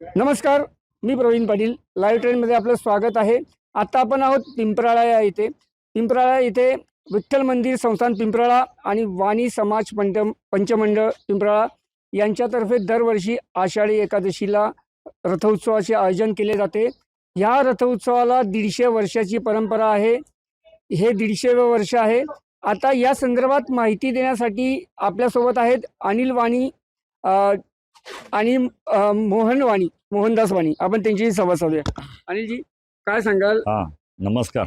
नमस्कार मी प्रवीण पाटील. लाईव्ह ट्रेनमध्ये आपलं स्वागत आहे. आत्ता आपण आहोत पिंपराळा या इथे. पिंपराळा इथे विठ्ठल मंदिर संस्थान पिंपराळा आणि वाणी समाज पंच पंचमंडळ पिंपराळा यांच्यातर्फे दरवर्षी आषाढी एकादशीला रथोत्सवाचे आयोजन केले जाते. ह्या रथोत्सवाला दीडशे वर्षाची परंपरा आहे. हे दीडशेवं वर्ष आहे. आता या संदर्भात माहिती देण्यासाठी आपल्यासोबत आहेत अनिल वाणी आणि मोहन वाणी मोहनदास वाणी आपण त्यांच्याशी संवाद साधूया अनिलजी काय सांगाल? हा नमस्कार.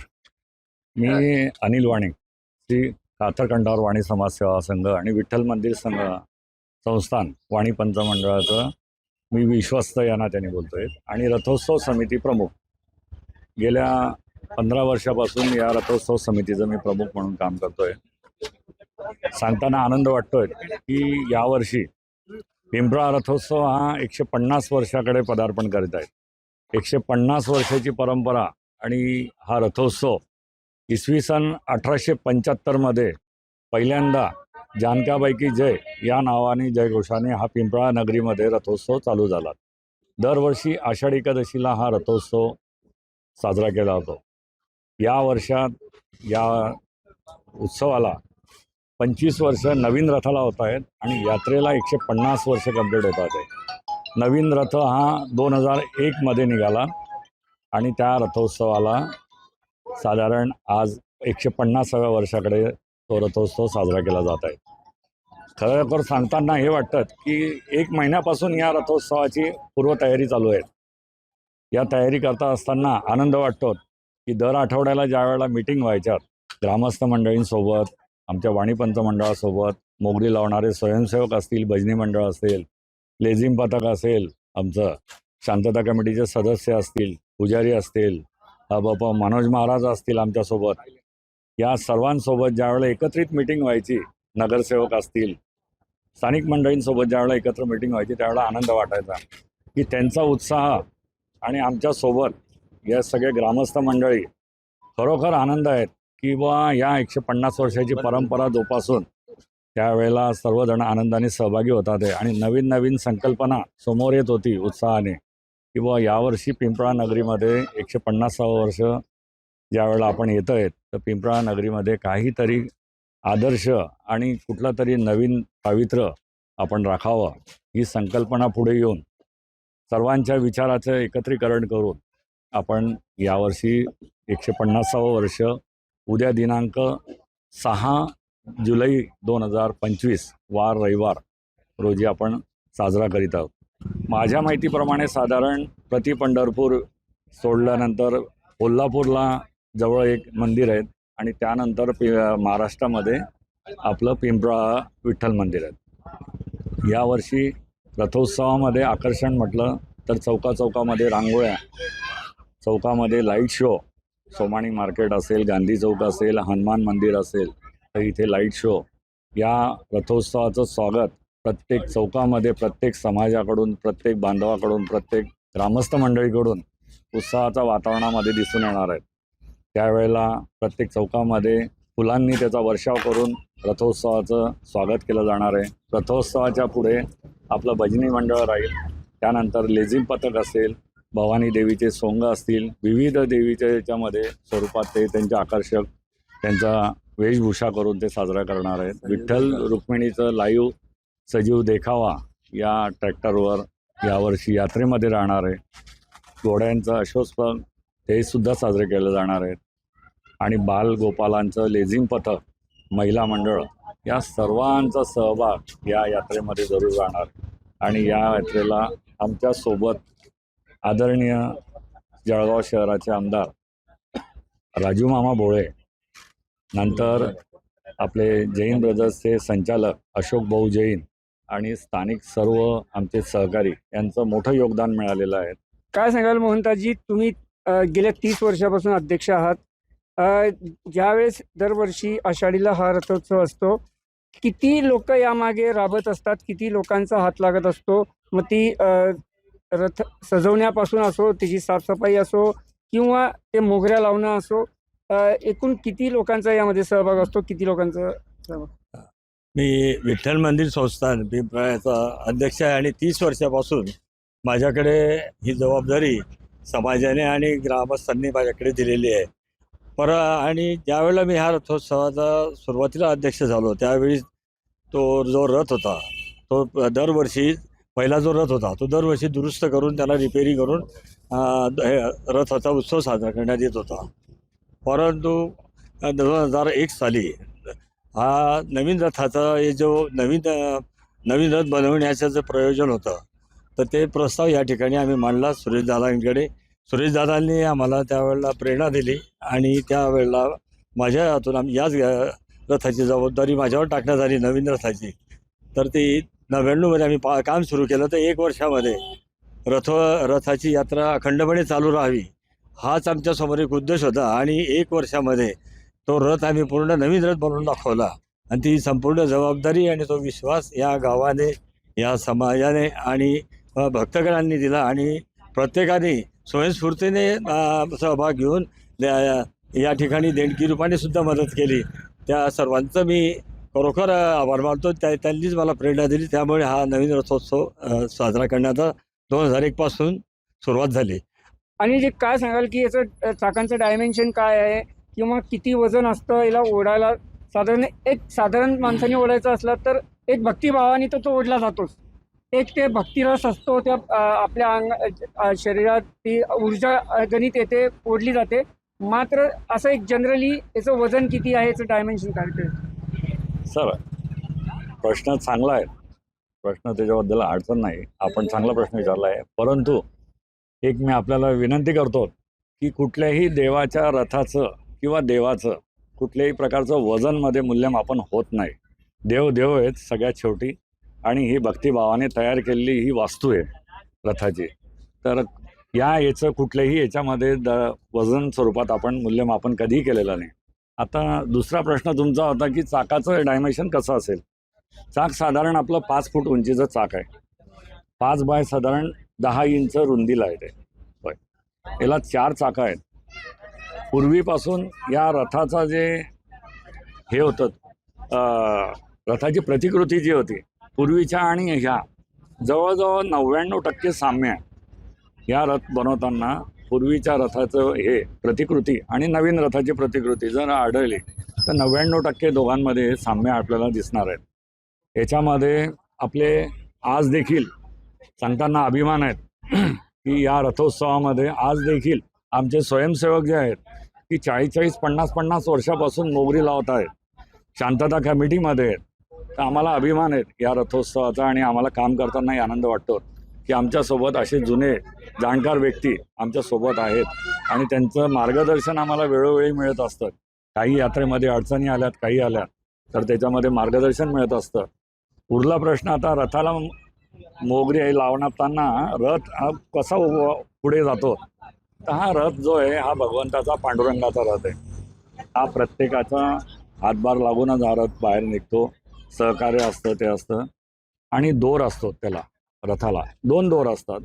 मी अनिल वाणी श्री काथरकंडावर वाणी समाजसेवा संघ आणि विठ्ठल मंदिर संघ संस्थान वाणी पंचमंडळाचं मी विश्वस्त या नात्याने बोलतोय. आणि रथोत्सव समिती प्रमुख. गेल्या पंधरा वर्षापासून या रथोत्सव समितीचं मी प्रमुख म्हणून काम करतोय. सांगताना आनंद वाटतोय की यावर्षी पिंपळा रथोत्सव हा एकशे पन्नास वर्षाकडे पदार्पण करीत आहेत. एकशे पन्नास वर्षाची परंपरा आणि हा रथोत्सव इसवी सन अठराशे पंच्याहत्तरमध्ये पहिल्यांदा जानकाबाई जय या नावाने जयघोषाने हा पिंपळा नगरीमध्ये रथोत्सव चालू झाला. दरवर्षी आषाढी एकादशीला हा रथोत्सव साजरा केला जातो. या वर्षात या उत्सवाला पंचवीस वर्ष नवीन रथाला होत आहेत आणि यात्रेला एकशे पन्नास वर्ष कंप्लीट होतात आहे नवीन रथ हा दोन हजार एकमध्ये निघाला आणि त्या रथोत्सवाला साधारण आज एकशे पन्नासाव्या वर्षाकडे तो रथोत्सव साजरा केला जात आहे. खरं तर सांगताना हे वाटतं की एक महिन्यापासून या रथोत्सवाची पूर्वतयारी चालू आहे. या तयारी करता असताना आनंद वाटतो की दर आठवड्याला ज्या वेळेला मिटिंग व्हायच्यात ग्रामस्थ मंडळींसोबत आमच्या वाणीपंत मंडळासोबत मोगरी लावणारे स्वयंसेवक असतील भजनी मंडळ असेल लेझिम पथक असेल आमचं शांतता कमिटीचे सदस्य असतील पुजारी असतील बाप बाबा मनोज महाराज असतील आमच्यासोबत. या सर्वांसोबत ज्यावेळेला एकत्रित मिटिंग व्हायची नगरसेवक असतील स्थानिक मंडळींसोबत ज्यावेळेला एकत्र मिटिंग व्हायची त्यावेळेला आनंद वाटायचा. की त्यांचा उत्साह आणि आमच्यासोबत या सगळे ग्रामस्थ मंडळी खरोखर आनंद आहेत. की बा या एकशे पन्नास वर्षाची परंपरा जोपासून त्यावेळेला सर्वजण आनंदाने सहभागी होतात आहे आणि नवीन नवीन संकल्पना समोर येत होती उत्साहाने. की बुवा यावर्षी पिंपळा नगरीमध्ये एकशे पन्नासावं वर्ष ज्यावेळेला आपण येत आहेत तर पिंपळा नगरीमध्ये काहीतरी आदर्श आणि कुठला तरी नवीन पावित्र्य आपण राखावं ही संकल्पना पुढे येऊन सर्वांच्या विचाराचं एकत्रीकरण करून आपण यावर्षी एकशे पन्नासावं वर्ष उद्या दिनांक सहा जुलै दोन हजार पंचवीस वार रविवार रोजी आपण साजरा करीत आहोत. माझ्या माहितीप्रमाणे साधारण प्रति पंढरपूर सोडल्यानंतर कोल्हापूरला जवळ एक मंदिर आहे आणि त्यानंतर पि महाराष्ट्रामध्ये आपलं पिंपळा विठ्ठल मंदिर आहे यावर्षी रथोत्सवामध्ये आकर्षण म्हटलं तर चौका चौकामध्ये रांगोळ्या चौकामध्ये लाइट शो सोमाणी मार्केट असेल गांधी चौक असेल हनुमान मंदिर असेल तर इथे लाइट शो या रथोत्सवाचं स्वागत प्रत्येक चौकामध्ये प्रत्येक समाजाकडून प्रत्येक बांधवाकडून प्रत्येक ग्रामस्थ मंडळीकडून उत्साहाच्या वातावरणामध्ये दिसून येणार आहेत त्यावेळेला प्रत्येक चौकामध्ये फुलांनी त्याचा वर्षाव करून रथोत्सवाचं स्वागत केलं जाणार आहे. रथोत्सवाच्या पुढे आपलं भजनी मंडळ राहील. त्यानंतर लेझिम पथक असेल भवानी देवीचे सोंग असतील विविध देवीच्या याच्यामध्ये स्वरूपात ते त्यांचे आकर्षक त्यांचा वेशभूषा करून ते साजरा करणार आहेत. विठ्ठल रुक्मिणीचं लाईव्ह सजीव देखावा या ट्रॅक्टरवर यावर्षी यात्रेमध्ये राहणार आहे. घोड्यांचं अश्वस्पन ते सुद्धा साजरे केले जाणार आहेत. आणि बाल गोपालांचं लेझिम पथक महिला मंडळ या सर्वांचा सहभाग या यात्रेमध्ये जरूर राहणार. आणि या यात्रेला आमच्यासोबत आदरणीय जळगाव शहराचे आमदार राजू मामा भोळे नंतर आपले जैन ब्रदर्सचे संचालक अशोक भाऊ जैन आणि स्थानिक सर्व आमचे सहकारी यांचं मोठं योगदान मिळालेलं आहे. काय सांगाल मोहनताजी? तुम्ही गेल्या तीस वर्षापासून अध्यक्ष आहात. ज्यावेळेस दरवर्षी आषाढीला हा रथोत्सव असतो किती लोक यामागे राबत असतात? किती लोकांचा हात लागत असतो? मग ती रथ सजवण्यापासून असो त्याची साफसफाई असो किंवा ते मोगऱ्या लावणं असो एकूण किती लोकांचा यामध्ये सहभाग असतो? किती लोकांचा सहभाग? मी विठ्ठल मंदिर संस्थान पिंपळाचा अध्यक्ष आहे आणि तीस वर्षापासून माझ्याकडे ही जबाबदारी समाजाने आणि ग्रामस्थांनी माझ्याकडे दिलेली आहे. पर आणि ज्यावेळेला मी ह्या रथोत्सवाचा सुरुवातीला अध्यक्ष झालो त्यावेळी तो जो रथ होता तो दरवर्षी पहिला जो रथ होता तो दरवर्षी दुरुस्त करून त्याला रिपेअरिंग करून द- हे रथाचा उत्सव साजरा करण्यात येत होता. परंतु दोन हजार एक साली हा नवीन रथाचा हे जो नवीन नवीन रथ बनवण्याचं जे प्रयोजन होतं तर ते प्रस्ताव या ठिकाणी आम्ही मांडला सुरेशदादांकडे सुरेशदादांनी आम्हाला त्यावेळेला प्रेरणा दिली आणि त्यावेळेला माझ्या हातून आम्ही याच रथाची जबाबदारी माझ्यावर टाकण्यात आली नवीन रथाची. तर ती नव्याण्णवमध्ये आम्ही पा काम सुरू केलं तर एक वर्षामध्ये रथ रथाची यात्रा अखंडपणे चालू राहावी हाच आमच्यासमोर एक उद्देश होता. आणि एक वर्षामध्ये तो रथ आम्ही पूर्ण नवीन रथ बनवून दाखवला. आणि ती संपूर्ण जबाबदारी आणि तो विश्वास या गावाने या समाजाने आणि भक्तगणांनी दिला. आणि प्रत्येकाने स्वयंस्फूर्तीने सहभाग घेऊन या ठिकाणी देणगी रूपाने सुद्धा मदत केली. त्या सर्वांचं मी खरोखर आभार मानतो. त्या त्यांनीच मला प्रेरणा दिली. त्यामुळे हा नवीन रथोत्सव साजरा करण्याचा दोन हजार एक पासून सुरुवात झाली. आणि जे काय सांगाल की याचं चाकांचं डायमेन्शन काय आहे? किंवा किती वजन असतं? याला ओढायला साधारण एक साधारण माणसाने ओढायचं असला तर एक भक्तिभावाने तर तो ओढला जातोच. एक ते भक्तिरस असतो. त्या आपल्या अंग शरीरात ती ऊर्जा गणित येते ओढली जाते. मात्र असं एक जनरली याचं वजन किती आहे? याचं डायमेन्शन काय सर प्रश्न चांगला आहे. प्रश्न त्याच्याबद्दल अडचण नाही. आपण चांगला प्रश्न विचारला आहे. परंतु एक मी आपल्याला विनंती करतो की कुठल्याही देवाच्या रथाचं किंवा देवाचं कुठल्याही प्रकारचं वजनमध्ये मूल्यमापन होत नाही. देव देव आहेत सगळ्यात शेवटी आणि ही भक्तिभावाने तयार केलेली ही वास्तू आहे रथाची. तर या याचं कुठल्याही याच्यामध्ये द वजन स्वरूपात आपण मूल्यमापन कधीही केलेलं नाही. आता दुसरा प्रश्न तुमचा होता की चाकाचं डायमेन्शन कसं असेल? चाक साधारण आपलं पाच फूट उंचीचं चाक आहे. पाच बाय साधारण दहा इंच रुंदीला आहे ते. होय. याला चार चाकं आहेत. पूर्वीपासून या रथाचा जे हे होतं रथाची प्रतिकृती जी होती पूर्वीच्या आणि ह्या जवळजवळ नव्याण्णव टक्के साम्य आहे या रथ बनवताना पूर्वीच्या रथाचं हे प्रतिकृती आणि नवीन रथाची प्रतिकृती जर आढळली तर नव्याण्णव टक्के दोघांमध्ये साम्य आपल्याला दिसणार आहेत. याच्यामध्ये आपले आज देखील सांगताना अभिमान आहेत की या रथोत्सवामध्ये आज देखील आमचे स्वयंसेवक जे आहेत की चाळीस चाळीस पन्नास पन्नास वर्षापासून मोगरी लावत आहेत. शांतता कमिटीमध्ये आहेत. तर आम्हाला अभिमान आहेत या रथोत्सवाचा आणि आम्हाला काम करतानाही आनंद वाटतो. की आमच्यासोबत असे जुने जाणकार व्यक्ती आमच्यासोबत आहेत आणि त्यांचं मार्गदर्शन आम्हाला वेळोवेळी मिळत असतं. काही यात्रेमध्ये अडचणी आल्यात काही आल्या तर त्याच्यामध्ये मार्गदर्शन मिळत असतं. उरला प्रश्न आता रथाला मोगरी आहे लावण्याताना रथ हा कसा पुढे जातो? तर हा रथ जो आहे हा भगवंताचा पांडुरंगाचा रथ आहे. हा प्रत्येकाचा हातभार लागूनच हा रथ बाहेर निघतो. सहकार्य असतं ते असतं. आणि दोर असतो त्याला. रथाला. दोन दोर असतात.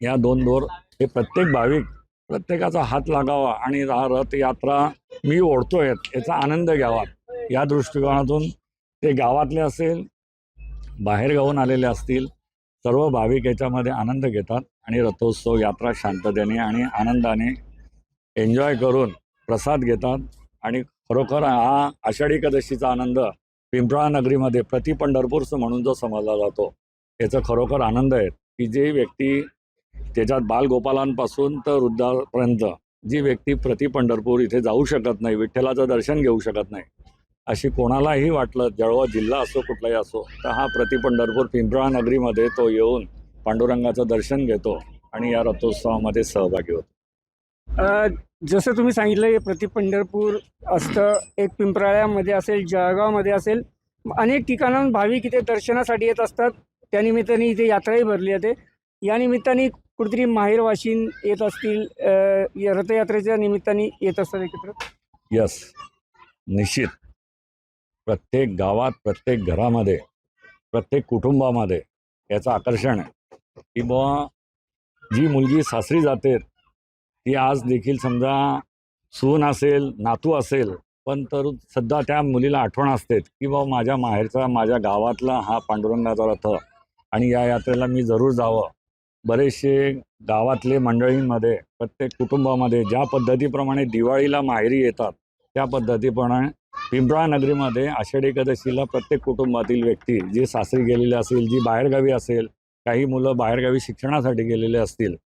या दोन दोर हे प्रत्येक भाविक प्रत्येकाचा हात लागावा आणि हा रथ यात्रा मी ओढतोय याचा आनंद घ्यावा. या दृष्टिकोनातून ते गावातले असेल बाहेर गावून आलेले असतील सर्व भाविक याच्यामध्ये आनंद घेतात आणि रथोत्सव यात्रा शांततेने आणि आनंदाने एन्जॉय करून प्रसाद घेतात आणि खरोखर हा आषाढी एकादशीचा आनंद पिंपळा नगरीमध्ये प्रति पंढरपूर म्हणून जो समजला जातो. याचा खरोखर आनंद आहे. की जे व्यक्ती त्याच्यात बालगोपालांपासून तर वृद्धापर्यंत जी व्यक्ती प्रति पंढरपूर इथे जाऊ शकत नाही विठ्ठलाचं दर्शन घेऊ शकत नाही अशी कोणालाही वाटलं जळगाव जिल्हा असो कुठलाही असो तर हा प्रति पंढरपूर पिंपळा नगरीमध्ये तो येऊन पांडुरंगाचं दर्शन घेतो आणि या रथोत्सवामध्ये सहभागी होतो. जसं तुम्ही सांगितलं हे प्रति पंढरपूर असतं एक पिंपराळ्यामध्ये असेल जळगावमध्ये असेल अनेक ठिकाणाहून भाविक इथे दर्शनासाठी येत असतात. त्यानिमित्ताने इथे यात्राही भरली जाते. या निमित्ताने कुठेतरी माहेर वाशिन येत असतील या रथयात्रेच्या निमित्ताने येत असतात एकत्र? यस निश्चित. प्रत्येक गावात प्रत्येक घरामध्ये प्रत्येक कुटुंबामध्ये याचं आकर्षण आहे. की बुवा जी मुलगी सासरी जाते ती आज देखील समजा सून असेल नातू असेल पण तर सध्या त्या मुलीला आठवण असते की बाबा माझ्या माहेरचा माझ्या गावातला हा पांडुरंगाचा रथ आणि या यात्रेला मी जरूर जावं. बरेचसे गावातले मंडळींमध्ये प्रत्येक कुटुंबामध्ये ज्या पद्धतीप्रमाणे दिवाळीला माहेरी येतात त्या पद्धतीप्रमाणे पिंपळा नगरीमध्ये आषाढी एकादशीला प्रत्येक कुटुंबातील व्यक्ती जी सासरी गेलेली असेल जी बाहेरगावी असेल काही मुलं बाहेरगावी शिक्षणासाठी गेलेले असतील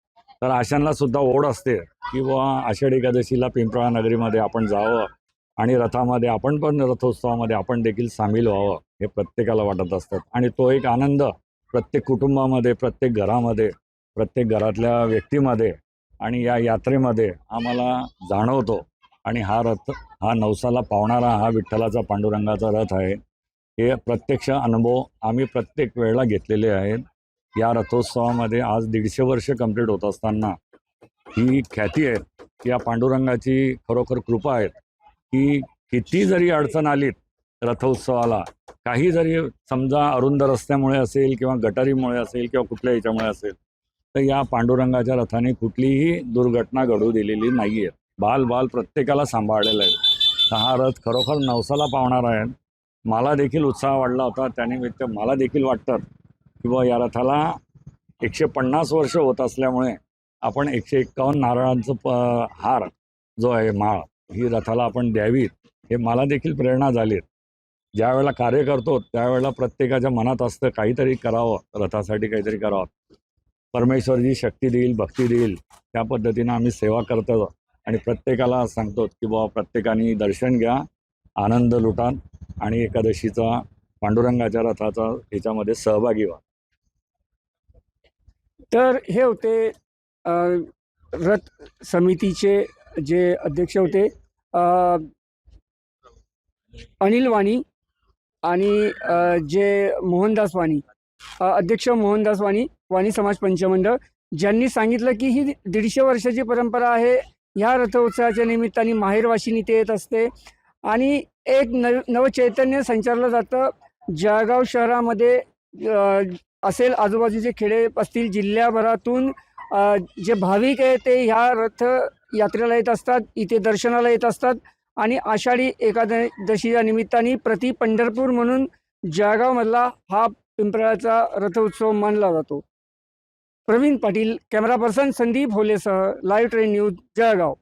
तर अशांना सुद्धा ओढ असते की बुवा आषाढी एकादशीला पिंपळा नगरीमध्ये आपण जावं आणि रथामध्ये आपण पण रथोत्सवामध्ये आपण देखील सामील व्हावं हे प्रत्येकाला वाटत असतात आणि तो एक आनंद प्रत्येक कुटुंबामध्ये प्रत्येक घरामध्ये प्रत्येक घरातल्या व्यक्तीमध्ये आणि या यात्रेमध्ये आम्हाला जाणवतो आणि हा रथ हा नवसाला पावणारा हा विठ्ठलाचा पांडुरंगाचा रथ आहे. हे प्रत्यक्ष अनुभव आम्ही प्रत्येक वेळेला घेतलेले आहेत. या रथोत्सवामध्ये आज दीडशे वर्ष कंप्लीट होत असताना ही ख्याती आहे या पांडुरंगाची खरोखर कृपा आहे की किती जरी अडचण आलीत रथोत्सवाला. काही जरी समजा अरुंद रस्त्यामुळे असेल किंवा गटारीमुळे असेल किंवा कुठल्या याच्यामुळे असेल तर या पांडुरंगाच्या रथाने कुठलीही दुर्घटना घडू दिलेली नाही आहे बाल बाल प्रत्येकाला सांभाळलेलं आहे. तर हा रथ खरोखर नवसाला पावणार आहे. मला देखील उत्साह वाढला होता. त्यानिमित्त मला देखील वाटतं की बा या रथाला एकशे पन्नास वर्ष होत असल्यामुळे आपण एकशे एक्कावन्न नारळांचं प हार जो आहे माळ ही रथाला आपण द्यावीत हे मला देखील प्रेरणा झाली ज्या वेळेला कार्य करतो त्यावेळेला प्रत्येकाच्या मनात असतं काहीतरी करावं रथासाठी काहीतरी करावं. परमेश्वर जी शक्ती देईल भक्ती देईल त्या पद्धतीनं आम्ही सेवा करतो आणि प्रत्येकाला सांगतो की बाबा प्रत्येकाने दर्शन घ्या आनंद लुटा आणि एकादशीचा पांडुरंगाच्या रथाचा याच्यामध्ये सहभागी व्हा. तर हे होते रथ समितीचे जे अध्यक्ष होते अनिल वाणी आणि जे मोहनदास वाणी अध्यक्ष मोहनदास वाणी वाणी समाज पंचमंडळ ज्यांनी सांगितलं की ही दीडशे वर्षाची परंपरा आहे ह्या रथोत्सवाच्या निमित्ताने माहेरवाशिनी इथे येत असते. आणि एक नव नवचैतन्य संचारलं जातं. जळगाव शहरामध्ये असेल आजूबाजूचे खेडे असतील जिल्ह्याभरातून जे भाविक आहे ते ह्या रथ यात्रेला येत असतात इथे दर्शनाला येत असतात. आणि आषाढी एकादशीच्या निमित्ताने प्रति पंढरपूर म्हणून जळगावमधला हा पिंपळाचा रथोत्सव मानला जातो. प्रवीण पाटील कॅमेरा पर्सन संदीप होलेसह लाईव्ह ट्रेन न्यूज जळगाव.